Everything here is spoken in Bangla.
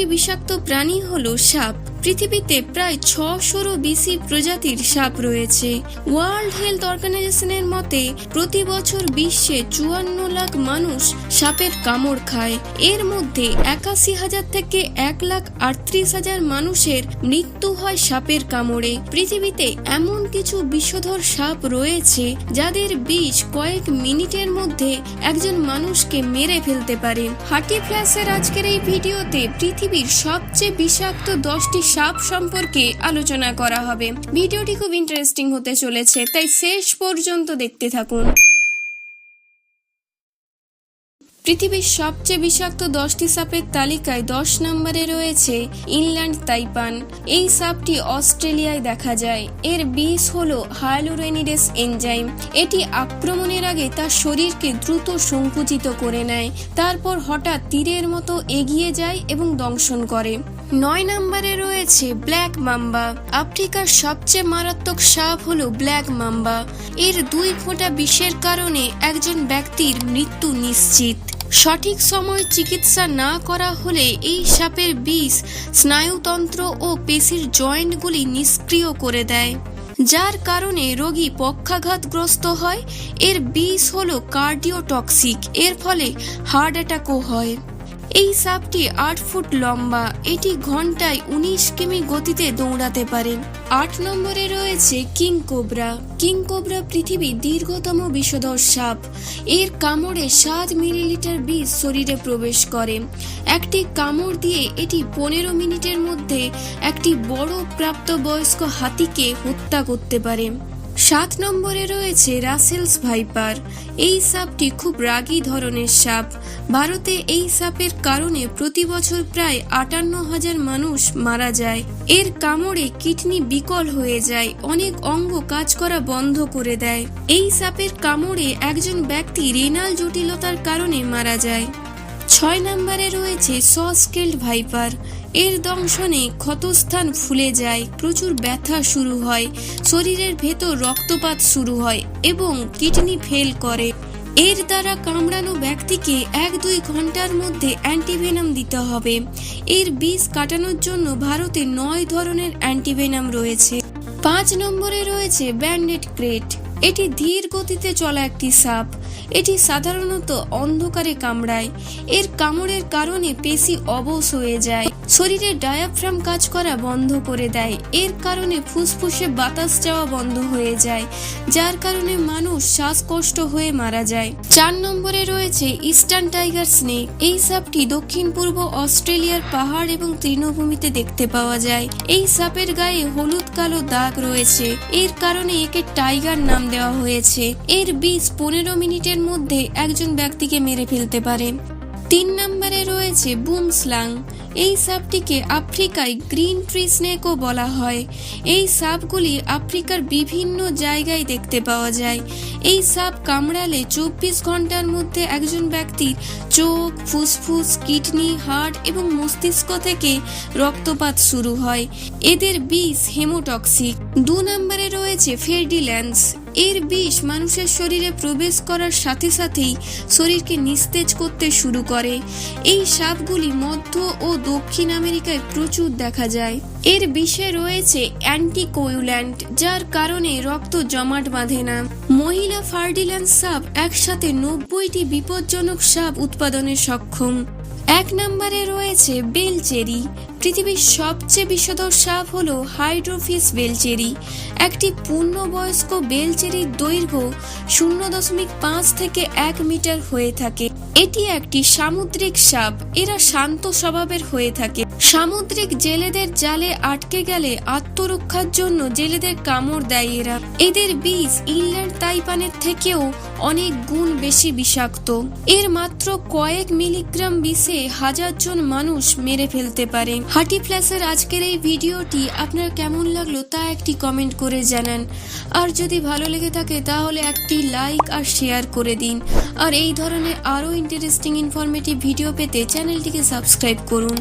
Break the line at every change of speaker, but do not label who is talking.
একটি বিষাক্ত প্রাণী হল সাপ। পৃথিবীতে প্রায় ছশোরও বেশি প্রজাতির সাপ রয়েছে। ওয়ার্ল্ড হেলথ অর্গানাইজেশনের মতে, প্রতি বছর বিশ্বে চুয়ান্ন লাখ মানুষ সাপের কামড় খায়। এর মধ্যে একাশি হাজার থেকে এক লাখ আটত্রিশ হাজার মানুষের মৃত্যু হয় সাপের কামড়ে। পৃথিবীতে এমন কিছু বিষধর সাপ রয়েছে, যাদের বিষ কয়েক মিনিটের মধ্যে একজন মানুষকে মেরে ফেলতে পারে। হার্টি ফ্ল্যাশের আজকের এই ভিডিওতে পৃথিবীর সবচেয়ে বিষাক্ত দশটি সাপ সম্পর্কে আলোচনা করা হবে। ভিডিওটি খুব ইন্টারেস্টিং হতে চলেছে, তাই শেষ পর্যন্ত দেখতে থাকুন। পৃথিবীর সবচেয়ে বিষাক্ত দশটি সাপের তালিকায় দশ নম্বরে রয়েছে ইনল্যান্ড তাইপান। এই সাপটি অস্ট্রেলিয়ায় দেখা যায়। এর বিষ হল হায়ালুরেনিডেস এনজাইম। এটি আক্রমণের আগে তার শরীরকে দ্রুত সংকুচিত করে নেয়। তারপর হঠাৎ তীরের মতো এগিয়ে যায় এবং দংশন করে। নয় নম্বরে রয়েছে ব্ল্যাক মাম্বা। আফ্রিকার সবচেয়ে মারাত্মক সাপ হলো ব্ল্যাক মাম্বা। এর দুই ফোঁটা বিষের কারণে একজন ব্যক্তির মৃত্যু নিশ্চিত। সঠিক সময় চিকিৎসা না করা হলে এই সাপের বিষ স্নায়ুতন্ত্র ও পেশির জয়েন্টগুলি নিষ্ক্রিয় করে দেয়। যার কারণে রোগী পক্ষাঘাতগ্রস্ত হয়। এর বিষ হলো কার্ডিওটক্সিক। এর ফলে হার্ট অ্যাটাকও হয়। এই সাপটি আট ফুট লম্বা, এটি ঘন্টায় উনিশ কিমি গতিতে দৌড়াতে পারে। আট নম্বরে রয়েছে কিং কোবরা। কিং কোবরা পৃথিবীর দীর্ঘতম বিষধর সাপ। এর কামড়ে সাত মিলিলিটার বিষ শরীরে প্রবেশ করে। একটি কামড় দিয়ে এটি পনেরো মিনিটের মধ্যে একটি বড় প্রাপ্তবয়স্ক হাতিকে হত্যা করতে পারে। সাত নম্বরে রয়েছে রাসেলস ভাইপার। এই সাপটি খুব রাগী ধরনের সাপ। ভারতে এই সাপের কারণে প্রতি বছর প্রায় আটান্ন হাজার মানুষ মারা যায়। এর কামড়ে কিডনি বিকল হয়ে যায়। অনেক অঙ্গ কাজ করা বন্ধ করে দেয়। এই সাপের কামড়ে একজন ব্যক্তি রেনাল জটিলতার কারণে মারা যায়। ছয় নম্বরে রয়েছে সস্কেল্ড ভাইপার। এর দংশনে ক্ষতস্থান ফুলে যায়, প্রচুর ব্যথা শুরু হয়, শরীরের ভেতর রক্তপাত শুরু হয় এবং কিডনি ফেল করে। এর দ্বারা কামড়ানো ব্যক্তিকে এক দুই ঘণ্টার মধ্যে অ্যান্টিভেনাম দিতে হবে। এর বিষ কাটানোর জন্য ভারতে নয় ধরনের অ্যান্টিভেনাম রয়েছে। পাঁচ নম্বরে রয়েছে ব্যান্ডেড ক্রেট। এটি ধীর গতিতে চলা একটি সাপ। এটি সাধারণত অন্ধকারে কামড়ায়। এর কামড়ের কারণে পেশি অবশ হয়ে যায়। শরীরে ডায়াফ্রাম কাজ করা বন্ধ করে দেয়। এর কারণে ফুসফুসে বাতাস যাওয়া বন্ধ হয়ে যায়, যার কারণে মানুষ শ্বাসকষ্ট হয়ে মারা যায়। চার নম্বরে রয়েছে ইস্টার্ন টাইগার স্নেক। এই সাপটি দক্ষিণ পূর্ব অস্ট্রেলিয়ার পাহাড় এবং তৃণভূমিতে দেখতে পাওয়া যায়। এই সাপের গায়ে হলুদ কালো দাগ রয়েছে। এর কারণে একে টাইগার নাম দেওয়া হয়েছে। এর বিষ পনেরো মিনিটের মধ্যে একজন ব্যক্তিকে মেরে ফেলতে পারে। তিন নম্বরে রয়েছে বুমস্লাং। এই সাপটিকে আফ্রিকায় গ্রিন ট্রি স্নেকও বলা হয়। এই সাপগুলি আফ্রিকার বিভিন্ন জায়গায় দেখতে পাওয়া যায়। এই সাপ কামড়ালে চব্বিশ ঘণ্টার মধ্যে একজন ব্যক্তির চোখ, ফুসফুস, কিডনি, হার্ট এবং মস্তিষ্ক থেকে রক্তপাত শুরু হয়। এদের বিষ হেমোটক্সিক। দু নম্বরে রয়েছে ফেরডিল্যান্স এর বিষ মানুষের শরীরে প্রবেশ করার সাথে সাথেই শরীরকে নিস্তেজ করতে শুরু করে। এই সাপগুলি মধ্য ও দক্ষিণ আমেরিকায় প্রচুর দেখা যায়। এর বিষে রয়েছে অ্যান্টিকোয়ুল্যান্ট, যার কারণে রক্ত জমাট বাঁধে না। মহিলা ফার্ডিল্যান্ড সাপ একসাথে নব্বইটি বিপজ্জনক সাপ উৎপাদনে সক্ষম। এক নম্বরে রয়েছে বেলচেরি। পৃথিবীর সবচেয়ে বিষধর সাপ হল হাইড্রোফিস বেলচেরি। একটি পূর্ণবয়স্ক বেলচেরির দৈর্ঘ্য শূন্য দশমিক পাঁচ থেকে এক মিটার হয়ে থাকে। এটি একটি সামুদ্রিক সাপ। এরা শান্ত স্বভাবের হয়ে থাকে। সামুদ্রিক জেলেদের জালে আটকে গেলে আত্মরক্ষার জন্য জেলেদের কামড় দেয় এরা। এদের বীজ ইংল্যান্ড তাইপানের থেকেও অনেক গুণ বেশি বিষাক্ত। এর মাত্র কয়েক মিলিগ্রাম বিষে হাজার জন মানুষ মেরে ফেলতে পারে। হার্টি ফ্ল্যাশের আজকের এই ভিডিওটি আপনার কেমন লাগল তা একটি কমেন্ট করে জানান। আর যদি ভালো লেগে থাকে তাহলে একটি লাইক আর শেয়ার করে দিন। আর এই ধরনের আরও ইন্টারেস্টিং ইনফরমেটিভ ভিডিও পেতে চ্যানেলটিকে সাবস্ক্রাইব করুন।